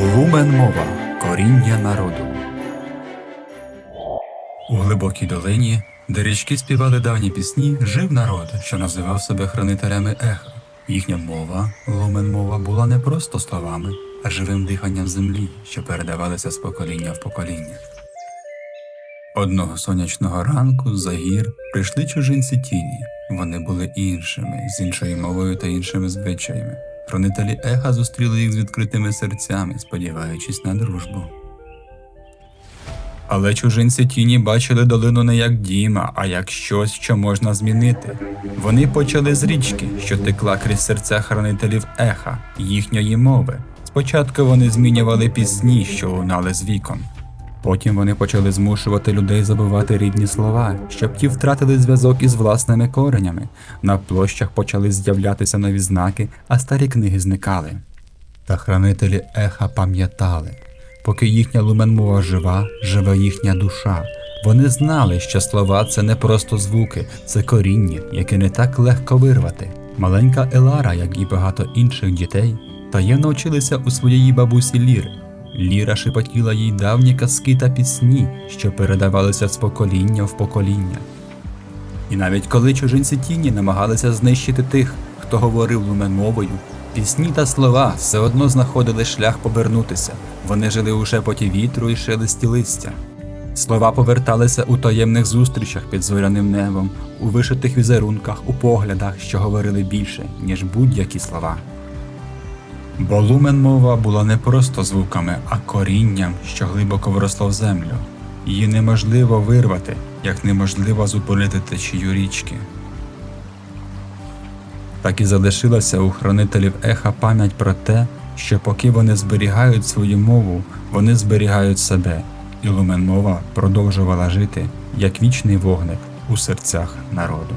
Лумен мова коріння народу. У глибокій долині, де річки співали давні пісні, жив народ, що називав себе хранителями еха. Їхня мова, лумен мова, була не просто словами, а живим диханням землі, що передавалося з покоління в покоління. Одного сонячного ранку з-за гір прийшли чужинці тіні. Вони були іншими, з іншою мовою та іншими звичаями. Хранителі еха зустріли їх з відкритими серцями, сподіваючись на дружбу. Але чужинці тіні бачили долину не як діма, а як щось, що можна змінити. Вони почали з річки, що текла крізь серця хранителів еха, їхньої мови. Спочатку вони змінювали пісні, що лунали з вікон. Потім вони почали змушувати людей забувати рідні слова, щоб ті втратили зв'язок із власними коренями. На площах почали з'являтися нові знаки, а старі книги зникали. Та хранителі еха пам'ятали, поки їхня луменмова жива, живе їхня душа. Вони знали, що слова це не просто звуки, це коріння, яке не так легко вирвати. Маленька Елара, як і багато інших дітей, таємно вчилися у своєї бабусі Ліри. Ліра шепотіла їй давні казки та пісні, що передавалися з покоління в покоління. І навіть коли чужинці тіні намагалися знищити тих, хто говорив луменмовою, пісні та слова все одно знаходили шлях повернутися. Вони жили у шепоті вітру і шелесті листя. Слова поверталися у таємних зустрічах під зоряним небом, у вишитих візерунках, у поглядах, що говорили більше, ніж будь-які слова. Бо лумен мова була не просто звуками, а корінням, що глибоко вросло в землю. Її неможливо вирвати, як неможливо зупинити течію річки. Так і залишилася у хранителів еха пам'ять про те, що поки вони зберігають свою мову, вони зберігають себе, і лумен мова продовжувала жити як вічний вогник у серцях народу.